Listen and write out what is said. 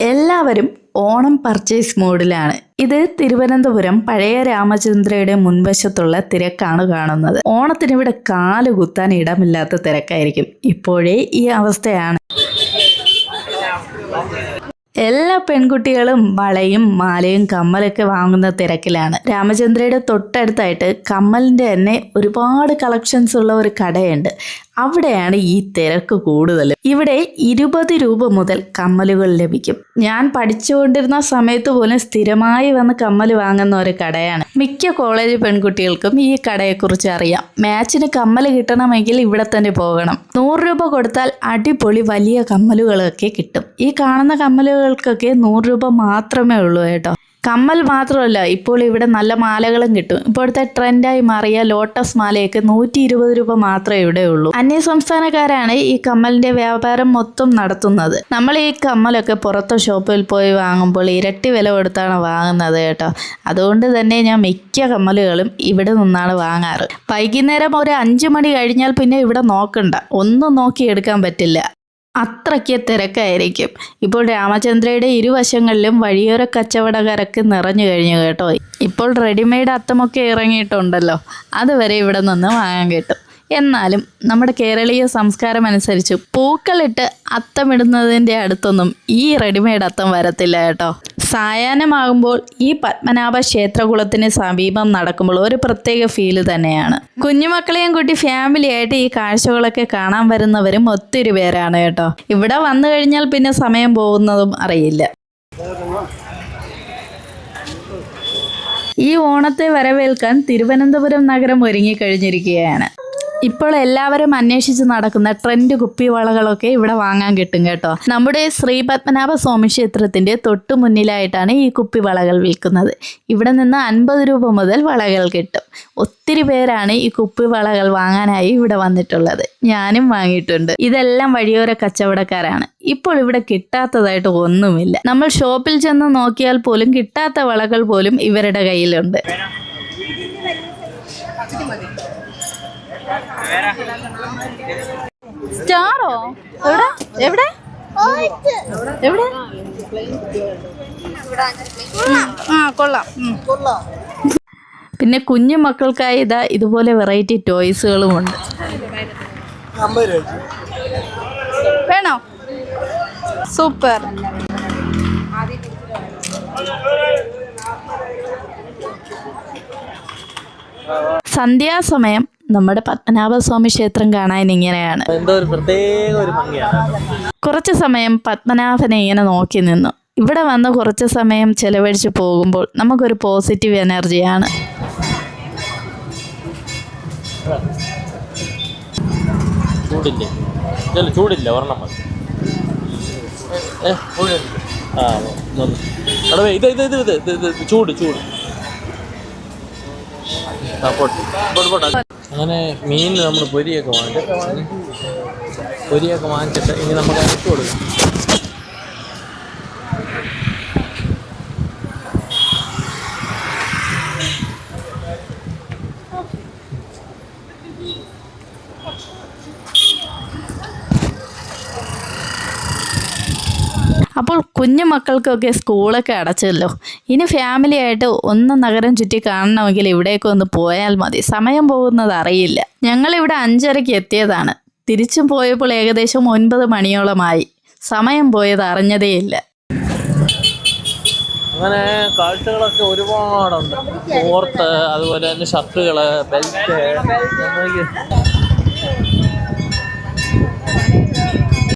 എല്ലാവരും ഓണം പർച്ചേസ് മോഡിലാണ് ഇത് തിരുവനന്തപുരം പഴയ രാമചന്ദ്രയുടെ മുൻവശത്തുള്ള തിരക്കാണ് കാണുന്നത്. ഓണത്തിന് ഇവിടെ കാൽ കുത്താൻ ഇടമില്ലാത്ത തിരക്കായിരിക്കും. ഇപ്പോഴേ ഈ അവസ്ഥയാണ്. എല്ലാ പെൺകുട്ടികളും വളയും മാലയും കമ്മലൊക്കെ വാങ്ങുന്ന തിരക്കിലാണ്. രാമചന്ദ്രയുടെ തൊട്ടടുത്തായിട്ട് കമ്മലിന്റെ തന്നെ ഒരുപാട് കളക്ഷൻസ് ഉള്ള ഒരു കടയുണ്ട്. അവിടെയാണ് ഈ തിരക്ക് കൂടുതൽ. ഇവിടെ ഇരുപത് രൂപ മുതൽ കമ്മലുകൾ ലഭിക്കും. ഞാൻ പഠിച്ചുകൊണ്ടിരുന്ന സമയത്ത് പോലും സ്ഥിരമായി വന്ന് കമ്മൽ വാങ്ങുന്ന ഒരു കടയാണ്. മിക്ക കോളേജ് പെൺകുട്ടികൾക്കും ഈ കടയെക്കുറിച്ച് അറിയാം. മാച്ചിന് കമ്മൽ കിട്ടണമെങ്കിൽ ഇവിടെ തന്നെ പോകണം. നൂറ് രൂപ കൊടുത്താൽ അടിപൊളി വലിയ കമ്മലുകളൊക്കെ കിട്ടും. ഈ കാണുന്ന കമ്മലുകൾക്കൊക്കെ നൂറ് രൂപ മാത്രമേ ഉള്ളൂ കേട്ടോ. കമ്മൽ മാത്രമല്ല ഇപ്പോൾ ഇവിടെ നല്ല മാലകളും കിട്ടും. ഇപ്പോഴത്തെ ട്രെൻഡായി മാറിയ ലോട്ടസ് മാലയൊക്കെ നൂറ്റി ഇരുപത് രൂപ മാത്രമേ ഇവിടെ ഉള്ളൂ. അന്യ സംസ്ഥാനക്കാരാണ് ഈ കമ്മലിന്റെ വ്യാപാരം മൊത്തം നടത്തുന്നത്. നമ്മൾ ഈ കമ്മലൊക്കെ പുറത്തെ ഷോപ്പിൽ പോയി വാങ്ങുമ്പോൾ ഇരട്ടി വില കൊടുത്താണ് വാങ്ങുന്നത് കേട്ടോ. അതുകൊണ്ട് തന്നെ ഞാൻ മിക്ക കമ്മലുകളും ഇവിടെ നിന്നാണ് വാങ്ങാറ്. വൈകുന്നേരം ഒരു അഞ്ച് മണി കഴിഞ്ഞാൽ പിന്നെ ഇവിടെ നോക്കണ്ട. ഒന്നും നോക്കിയെടുക്കാൻ പറ്റില്ല. അത്രയ്ക്ക് തിരക്കായിരിക്കും. ഇപ്പോൾ രാമചന്ദ്രയുടെ ഇരുവശങ്ങളിലും വഴിയോര കച്ചവടക്കാരൊക്കെ നിറഞ്ഞു കഴിഞ്ഞു കേട്ടോ. ഇപ്പോൾ റെഡിമെയ്ഡ് അത്തമൊക്കെ ഇറങ്ങിയിട്ടുണ്ടല്ലോ. അതുവരെ ഇവിടെ നിന്ന് വാങ്ങാൻ കിട്ടും. എന്നാലും നമ്മുടെ കേരളീയ സംസ്കാരം അനുസരിച്ച് പൂക്കളിട്ട് അത്തമിടുന്നതിന്റെ അടുത്തൊന്നും ഈ റെഡിമെയ്ഡ് അത്തം വരത്തില്ല കേട്ടോ. സായാഹ്നമാകുമ്പോൾ ഈ പത്മനാഭ ക്ഷേത്രകുളത്തിന് സമീപം നടക്കുമ്പോൾ ഒരു പ്രത്യേക ഫീൽ തന്നെയാണ്. കുഞ്ഞുമക്കളെയും കൂട്ടി ഫാമിലിയായിട്ട് ഈ കാഴ്ചകളൊക്കെ കാണാൻ വരുന്നവരും ഒത്തിരി പേരാണ് കേട്ടോ. ഇവിടെ വന്നു കഴിഞ്ഞാൽ പിന്നെ സമയം പോകുന്നതും അറിയില്ല. ഈ ഓണത്തെ വരവേൽക്കാൻ തിരുവനന്തപുരം നഗരം ഒരുങ്ങിക്കഴിഞ്ഞിരിക്കുകയാണ്. ഇപ്പോൾ എല്ലാവരും അന്വേഷിച്ച് നടക്കുന്ന ട്രെൻഡ് കുപ്പി വളകളൊക്കെ ഇവിടെ വാങ്ങാൻ കിട്ടും കേട്ടോ. നമ്മുടെ ശ്രീ പത്മനാഭ സ്വാമി ക്ഷേത്രത്തിന്റെ തൊട്ടു മുന്നിലായിട്ടാണ് ഈ കുപ്പി വളകൾ വിൽക്കുന്നത്. ഇവിടെ നിന്ന് അൻപത് രൂപ മുതൽ വളകൾ കിട്ടും. ഒത്തിരി പേരാണ് ഈ കുപ്പി വളകൾ വാങ്ങാനായി ഇവിടെ വന്നിട്ടുള്ളത്. ഞാനും വാങ്ങിയിട്ടുണ്ട്. ഇതെല്ലാം വഴിയോര കച്ചവടക്കാരാണ്. ഇപ്പോൾ ഇവിടെ കിട്ടാത്തതായിട്ട് ഒന്നുമില്ല. നമ്മൾ ഷോപ്പിൽ ചെന്ന് നോക്കിയാൽ പോലും കിട്ടാത്ത വളകൾ പോലും ഇവരുടെ കയ്യിലുണ്ട്. സ്റ്റാറോ? എവിടെ? എവിടെ? എവിടെ? ആ കൊള്ളാം. പിന്നെ കുഞ്ഞു മക്കൾക്കായി ഇതാ ഇതുപോലെ വെറൈറ്റി ടോയ്സുകളും ഉണ്ട്. വേണോ? സൂപ്പർ. സന്ധ്യാസമയം നമ്മുടെ പത്മനാഭസ്വാമി ക്ഷേത്രം കാണാൻ ഇങ്ങനെയാണ്. കുറച്ച് സമയം പത്മനാഭനെ ഇങ്ങനെ നോക്കി നിന്നു. ഇവിടെ വന്ന് കുറച്ച് സമയം ചെലവഴിച്ച് പോകുമ്പോൾ നമുക്കൊരു പോസിറ്റീവ് എനർജിയാണ് ചൂടില്ലേ? ഇല്ല ചൂടില്ല ഒരെണ്ണം മതി. ആ ഇത് ഇത് ഇത് ഇത് ചൂട് ചൂട്. അങ്ങനെ മീൻ നമ്മൾ പൊരിയൊക്കെ വാങ്ങിച്ചു പൊരിയൊക്കെ വാങ്ങിച്ചിട്ട് ഇനി നമുക്ക് അരച്ചു കൊടുക്കാം. അപ്പോൾ കുഞ്ഞു മക്കൾക്കൊക്കെ സ്കൂളൊക്കെ അടച്ചല്ലോ. ഇനി ഫാമിലി ആയിട്ട് ഒന്ന് നഗരം ചുറ്റി കാണണമെങ്കിൽ ഇവിടേക്ക് ഒന്ന് പോയാൽ മതി. സമയം പോകുന്നത് അറിയില്ല. ഞങ്ങളിവിടെ അഞ്ചരയ്ക്ക് എത്തിയതാണ്. തിരിച്ചും പോയപ്പോൾ ഏകദേശം ഒൻപത് മണിയോളമായി. സമയം പോയത് അറിഞ്ഞതേയില്ല അങ്ങനെ കാഴ്ചകളൊക്കെ ഒരുപാടുണ്ട്. ഓർത്ത് അതുപോലെ തന്നെ ഷർട്ടുകൾ ബെൽറ്റ്